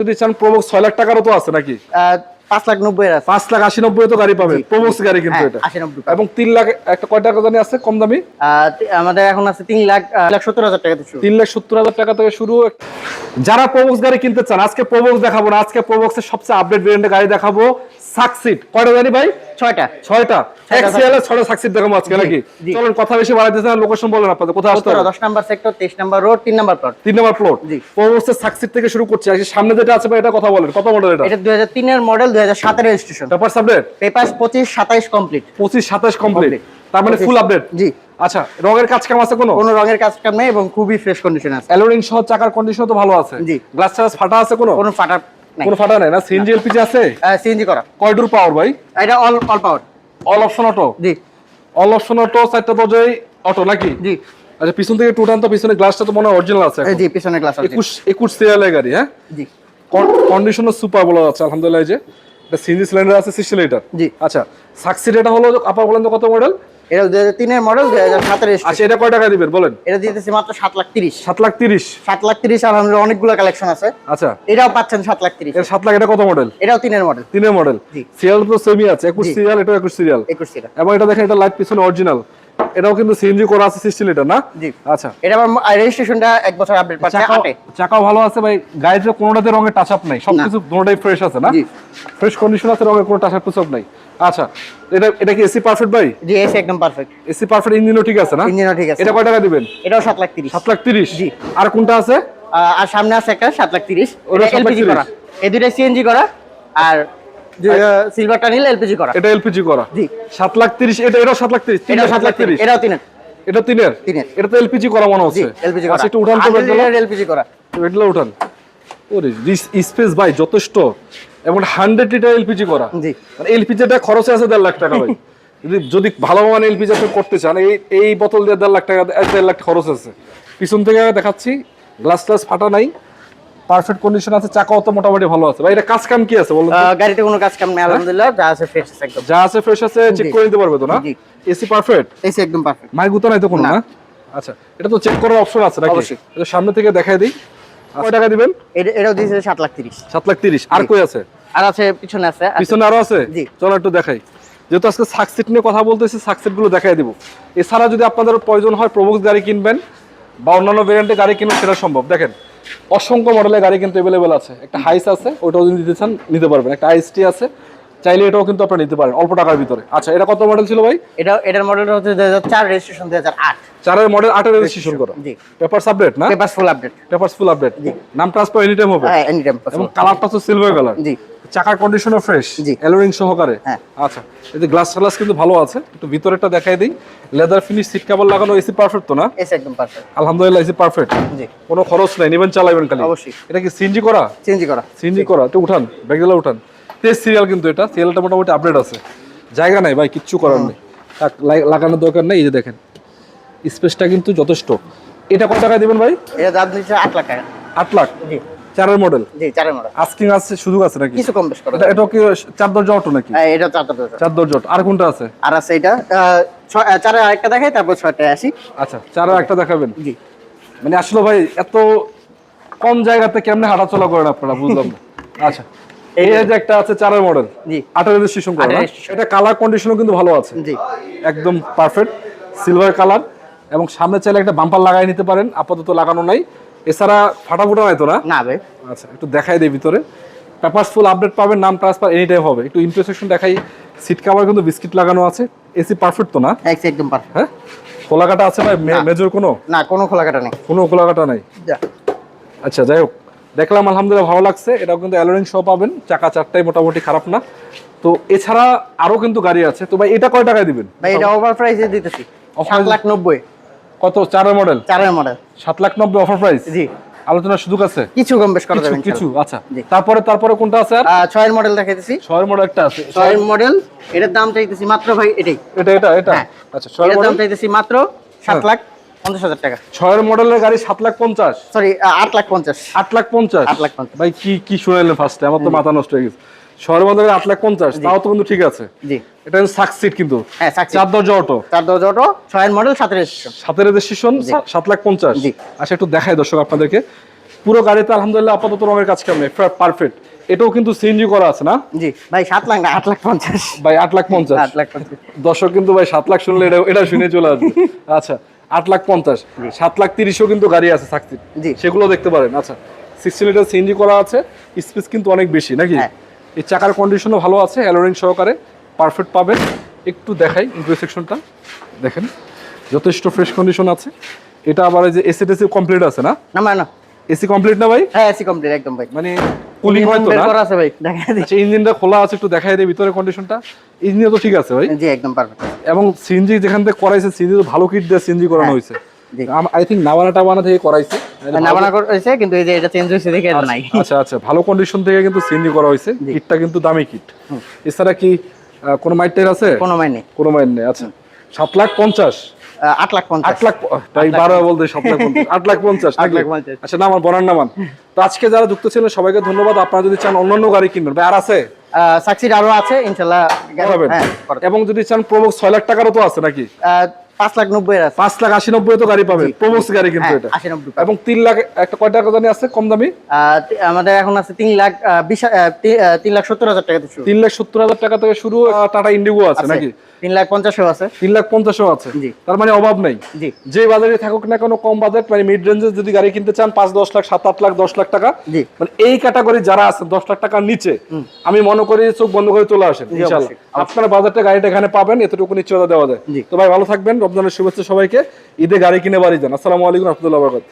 যদি চান প্রমোক্স ছয় লাখ টাকারও তো আছে নাকি? পাঁচ লাখ নব্বই পাঁচ লাখ আশি নব্বই তো গাড়ি পাবেন জি। গাড়ি কিন্তু হ্যাঁ, এটা। এবং তিন লাখ একটা কয় টাকা জানি আছে কম দামি? আমাদের এখন আছে তিন লাখ লাখ সত্তর হাজার টাকা তিন লাখ সত্তর হাজার টাকা থেকে শুরু। যারা প্রবক্স গাড়ি কিনতে চান আজকে প্রবক্স দেখাবো না আজকে প্রবক্সের সবচেয়ে আপডেট ভেরিয়েন্টের গাড়ি দেখাবো। সাকসিট কয়টা জানি ভাই? ছয়টা। ছয়টা। ছয়টা এক্সিএল এর ছয়টা সাকসিট দেখাবো আজকে নাকি? চলুন কথা বেশি বাড়াইতেছে না লোকেশন বলেন আপনাদের কোথায় আসতে হবে? দশ নাম্বার সেক্টর তেইশ নাম্বার রোড তিন নাম্বার প্লট তিন নম্বর প্লট জি। প্রবক্সের সাকসিট থেকে শুরু করছি আজকে সামনে যেটা আছে ভাই এটা কথা বলেন কত মডেল এটা? এটা দুই হাজার মডেল দুই হাজার registration paper update paper complete complete. তার মানে ফুল আপডেট জি। আচ্ছা রঙের কাজ কাম আছে কোনো? কোনো রঙের কাজ কাম নেই এবং খুবই ফ্রেশ কন্ডিশন আছে। অ্যালোরিং সহ চাকার কন্ডিশন তো ভালো আছে। জি। গ্লাস ফাটা আছে কোনো? কোনো ফাটা কোনো ফাটা নাই না? সিএনজি এলপিজি আছে? সিএনজি করা। কয় ডোর পাওয়ার ভাই? এটা all all power all option auto জি। অল অপশন অটো চারটা দরজায় অটো নাকি? জি। আচ্ছা পিছন থেকে টু টান তো পিছনে গ্লাসটা তো মনে হয় অরিজিনাল আছে জি পিছনে গ্লাস আছে একুশ একুশ সিরিয়ালের গাড়ি হ্যাঁ? জি। কন্ডিশনও সুপার বলা যাচ্ছে আলহামদুলিল্লাহ এই যে। এটা সিএনজি সিলিন্ডার আছে সিক্সটি লিটার জি। আচ্ছা সাকসিড এটা হলো আপনার বলেন তো কত মডেল এটা দুই হাজার মডেল দুই হাজার আচ্ছা এটা কয় টাকা দিবেন? বলেন। এটা দিতেছি মাত্র সাত লাখ তিরিশ। সাত লাখ তিরিশ? সাত লাখ তিরিশ আলহামদুলিল্লাহ অনেকগুলো কালেকশন আছে। আচ্ছা। এটাও পাচ্ছেন সাত লাখ তিরিশ। এর সাত লাখ এটা কত মডেল এটাও তিনের মডেল তিনের মডেল সিরিয়াল তো সেমি আছে একুশ জি। সিরিয়াল এটা একুশ সিরিয়াল একুশ সিটা এবং এটা দেখেন এটা লাইট পিছনে অরিজিনাল এটাও কিন্তু সিএনজি করা আছে লিটার না? জি। আচ্ছা। এটা আমার রেজিস্ট্রেশনটা এক বছর আপডেট পাচ্ছে চাকাও আটে। চাকাও ভালো আছে ভাই গাড়িতে কোনোটাতে রঙের টাচ আপ নাই সবকিছু দুটোটাই ফ্রেশ আছে না? ফ্রেশ কন্ডিশন আছে রঙের কোনো টাচ আপ নাই। আচ্ছা এটা এটা কি এসি পারফেক্ট ভাই? জি এসে একদম পারফেক্ট এসি পারফেক্ট ইঞ্জিনও ঠিক আছে না? ইঞ্জিনও ঠিক আছে। এটা কয় টাকা দিবেন? এটাও সাত লাখ তিরিশ। সাত লাখ তিরিশ? জি। আর কোনটা আছে? আর সামনে আছে একটা সাত লাখ তিরিশ। ওটা এলপিজি করা। এই দুইটা সিএনজি করা। আর সিলভারটা নিলে এলপিজি করা। এটা এলপিজি করা। জি। সাত লাখ তিরিশ এটা এটাও সাত লাখ তিরিশ। এটাও সাত লাখ তিরিশ। এটাও তিনের। এটা তিনের? তিনের। এটা তো এলপিজি করা মনে হচ্ছে। এলপিজি করা। আচ্ছা একটু উঠান তো এলপিজি করা। বেডগুলো উঠান। ওরে স্পেস ভাই যথেষ্ট। এবং হান্ড্রেড লিটার এলপিজি করা। জি। মানে এলপিজিটা খরচ আছে দেড় লাখ টাকা ভাই। যদি যদি ভালো মানে এলপিজি আপনি করতে চান এই এই বোতল দিয়ে দেড় লাখ টাকা দেড় লাখ খরচ আছে। পিছন থেকে দেখাচ্ছি গ্লাস টাস ফাটা নাই। পারফেক্ট কন্ডিশন আছে চাকাও তো মোটামুটি ভালো আছে। ভাই এটা কাজ কাম কি আছে বলুন? গাড়িতে কোনো কাজ কাম নেই আলহামদুলিল্লাহ যা আছে ফ্রেশ আছে একদম। যা আছে ফ্রেশ আছে চেক করে নিতে পারবে তো না? এসি পারফেক্ট এসে একদম পারফেক্ট মাই গুতো নাই তো কোনো না। আচ্ছা এটা তো চেক করার অপশন আছে নাকি। এটা সামনে থেকে দেখাই দিই। কয় টাকা দিবেন? এটাও দিয়েছে সাত লাখ তিরিশ। সাত লাখ তিরিশ। আর কই আছে? আর আছে পিছনে আছে। পিছনে আরও আছে? জি। চলো একটু দেখাই। যেহেতু আজকে সাকসিট নিয়ে কথা বলতেছি সাকসিটগুলো দেখাই দিব। এছাড়া যদি আপনাদের প্রয়োজন হয় প্রবক্স গাড়ি কিনবেন বা অন্যান্য ভেরিয়েন্টের গাড়ি কিনবেন সেটা সম্ভব। দেখেন অসংখ্য মডেলের গাড়ি কিন্তু অ্যাভেলেবেল আছে। একটা হাইস আছে ওটাও যদি নিতে চান নিতে পারবেন। একটা আইএসটি আছে চাইলে এটাও কিন্তু আপনারা নিতে পারেন অল্প টাকার ভিতরে। আচ্ছা এটা কত মডেল ছিল ভাই? এটা এটার মডেলটা হচ্ছে দুই হাজার চার রেজিস্ট্রেশন দুই হাজার আট। চারের মডেল আটের রেজিস্ট্রেশন করা। পেপার আপডেট না? Paper full update papers full update নাম ট্রান্সফার এনি টাইম হবে? হ্যাঁ এনি টাইম এবং কালারটা তো সিলভার কালার জি। চাকার কন্ডিশনও ফ্রেশ জি। অ্যালোরিং সহকারে। হ্যাঁ। আচ্ছা এই যে গ্লাস গ্লাস কিন্তু ভালো আছে। একটু ভিতরেরটা দেখাই দিই। লেদার ফিনিশ সিট কভার লাগানো এসি পারফেক্ট তো না? এসে একদম পারফেক্ট আলহামদুলিল্লাহ এসি পারফেক্ট জি। কোনো খরচ নাই নেবেন চালাবেন খালি। অবশ্যই। এটা কি সিএনজি করা? চেঞ্জ করা। সিএনজি করা। একটু উঠান ব্যাগগুলো উঠান। টেস্ট সিরিয়াল কিন্তু এটা। সিরিয়ালটা মোটামুটি আপডেট আছে। জায়গা নাই ভাই কিচ্ছু করার নেই। লাগানোর দরকার নেই এই যে দেখেন। স্পেসটা কিন্তু যথেষ্ট। এটা কত টাকা দিবেন ভাই? এটা দাম দিচ্ছে আট লাখ টাকা। আট লাখ? জি। চারের মডেল জি চারের মডেল আস্কিং আছে সুযোগ আছে নাকি? কিছু কম বেশ করা। এটা কি চার দরজা অটো নাকি? হ্যাঁ, এটা চারটা দরজা চার দরজা অটো আর কোনটা আছে? আর আছে এটা আহ, আরেকটা দেখাই তারপর ছয়টায় আসি। আচ্ছা চারের একটা দেখাবেন? জি। মানে আসলে ভাই এত কম জায়গাতে কেমনে হাঁটাচলা করেন আপনারা? বুঝলাম না। আচ্ছা। এই যে একটা আছে চারের মডেল জি। আঠারো রেজিস্ট্রেশন করা এটা কালার কন্ডিশনও কিন্তু ভালো আছে। জি। একদম পারফেক্ট সিলভার কালার এবং সামনে চাইলে একটা বাম্পার লাগাই নিতে পারেন আপাতত লাগানো নাই। এছাড়া ফাটাফুটা নাই তো না? না ভাই আচ্ছা একটু দেখাই দেই ভিতরে। পেপারস ফুল আপডেট পাবেন নাম ট্রান্সফার এনি টাইম হবে। একটু ইন্টারসেকশন দেখাই। সিট কাভার কিন্তু বিস্কিট লাগানো আছে। এসি পারফেক্ট তো না? একদম পারফেক্ট হ্যাঁ? খোলাকাটা আছে ভাই? মেজর কোনো? না কোনো খোলা কাটা নেই। কোনো খোলাকাটা নাই? যা। আচ্ছা যাই হোক। দেখলাম আলহামদুলিল্লাহ ভালো লাগছে। এটাও কিন্তু অ্যালোরিং সহ পাবেন। চাকা চারটাই মোটামুটি খারাপ না। তো এছাড়া আরও কিন্তু গাড়ি আছে। তো ভাই এটা কয় টাকায় দিবেন? ভাই এটা ওভার প্রাইসে দিতেছি। সাত লাখ নব্বই। কত? চারের মডেল চারের মডেল সাত লাখ নব্বই অফার প্রাইস জি। আলোচনার সুযোগ আছে? কিছু কম বেশ করা যাবে কিছু আচ্ছা। তারপরে তারপরে কোনটা আছে আর? ছয়ের মডেল দেখাইতেছি। ছয়ের মডেল একটা আছে। ছয়ের মডেল এটার দাম চাইতেছি মাত্র ভাই এটাই। এটা এটা এটা? হ্যাঁ। আচ্ছা ছয়ের দাম চাইতেছি মাত্র সাত হ্যাঁ। লাখ পঞ্চাশ হাজার টাকা। ছয়ের মডেলের গাড়ি সাত লাখ পঞ্চাশ? সরি আট লাখ পঞ্চাশ। আট লাখ পঞ্চাশ? আট লাখ পঞ্চাশ। ভাই কি কি শুনাইলেন ফার্স্টে আমার তো মাথা নষ্ট হয়ে গেছে। মডেলের আট লাখ পঞ্চাশ তাও তো কিন্তু ঠিক আছে। জি। এটা সাকসিট কিন্তু। হ্যাঁ চার দরজা অটো। চার অটো ছয়ের মডেল সাতের রেজিস্ট্রেশন সাতের রেজিস্ট্রেশন সাত লাখ পঞ্চাশ। জি। আচ্ছা একটু দেখাই দর্শক আপনাদেরকে। পুরো গাড়িতে আলহামদুলিল্লাহ আপাতত রঙের কাজ কামে পারফেক্ট এটাও কিন্তু সিএনজি করা আছে না? জি। ভাই সাত লাখ না আট লাখ পঞ্চাশ। ভাই আট লাখ পঞ্চাশ। আট লাখ পঞ্চাশ। দর্শক কিন্তু ভাই সাত লাখ শুনলে এটা এটা শুনে চলে আসবে। আচ্ছা আট লাখ পঞ্চাশ। সাত লাখ তিরিশও কিন্তু গাড়ি আছে সাকসিড জি। সেগুলো দেখতে পারেন। আচ্ছা সিক্সটি লিটার সিএনজি করা আছে। স্পেস কিন্তু অনেক বেশি নাকি? হ্যাঁ। এই চাকার কন্ডিশনও ভালো আছে অ্যালোরিং সহকারে পারফেক্ট পাবেন। একটু দেখাই ইন্টার সেকশনটা দেখেন যথেষ্ট ফ্রেশ কন্ডিশন আছে। এটা আবার এই যে এসি টেসি কমপ্লিট আছে না? না না এসি কমপ্লিট না ভাই? হ্যাঁ এসি কমপ্লিট একদম ভাই। মানে কুলিং হয় তো না? করা আছে ভাই দিই। আচ্ছা ইঞ্জিনটা খোলা আছে একটু দেখাই দেয় ভিতরে কন্ডিশনটা ইঞ্জিনও তো ঠিক আছে ভাই? জি একদম পারফেক্ট এবং সিএনজি যেখান থেকে করাইছে সিএনজি তো ভালো কিট দিয়ে সিএনজি করানো হ্যাঁ, হয়েছে। আই নাবানা টাবানা থেকে করাইছে। নামানা করেছে কিন্তু এই যে এটা চেঞ্জ হয়েছে দেখে এটা নাই। আচ্ছা আচ্ছা ভালো কন্ডিশন থেকে কিন্তু সিএনজি করা হয়েছে। কিটটা কিন্তু দামি কিট। এছাড়া কি কোনো মাইট আছে? কোনো মাইনে কোনো মাইট নেই আচ্ছা। সাত লাখ পঞ্চাশ। আট লাখ পঞ্চাশ। আট লাখ তাই বারো বলতে সাত লাখ পঞ্চাশ। আট লাখ পঞ্চাশ আট? লাখ পঞ্চাশ। আচ্ছা বনার নামান তো আজকে যারা যুক্ত ছিলেন সবাইকে ধন্যবাদ। আপনারা যদি চান অন্যান্য গাড়ি কিনবেন ভাই আর আছে? সাকসিড আরও আছে ইনশাল্লাহ হ্যাঁ। এবং যদি চান প্রবক্স ছয় লাখ টাকারও তো আছে নাকি? পাঁচ লাখ নব্বই পাঁচ লাখ আশি নব্বই তো গাড়ি পাবেন গাড়ি কিন্তু হ্যাঁ, এটা। আশি নব্বই এবং তিন লাখ একটা কয় টাকা জানি আছে কম দামি? আমাদের এখন আছে তিন লাখ বিশ তিন লাখ সত্তর হাজার টাকা থেকে তিন লাখ সত্তর হাজার টাকা থেকে শুরু টাটা ইন্ডিগো আছে। নাকি? তিন লাখ পঞ্চাশও আছে। তিন লাখ পঞ্চাশও আছে। তার মানে অভাব নেই। যে বাজারে থাকুক না কোনো কম বাজেট মানে মিড রেঞ্জে যদি গাড়ি কিনতে চান পাঁচ দশ লাখ সাত আট লাখ দশ লাখ টাকা মানে এই ক্যাটাগরি যারা আছে দশ লাখ টাকার নিচে আমি মনে করি চোখ বন্ধ করে চলে আসেন ইনশাল্লাহ। আপনার বাজারটা গাড়িটা এখানে পাবেন এতটুকু নিশ্চয়তা দেওয়া যায়। তো ভাই ভালো থাকবেন রমজানের শুভেচ্ছা সবাইকে। ঈদে গাড়ি কিনে বাড়ি যান। আসসালামু আলাইকুম রহমতুল্লাহ বরকাত।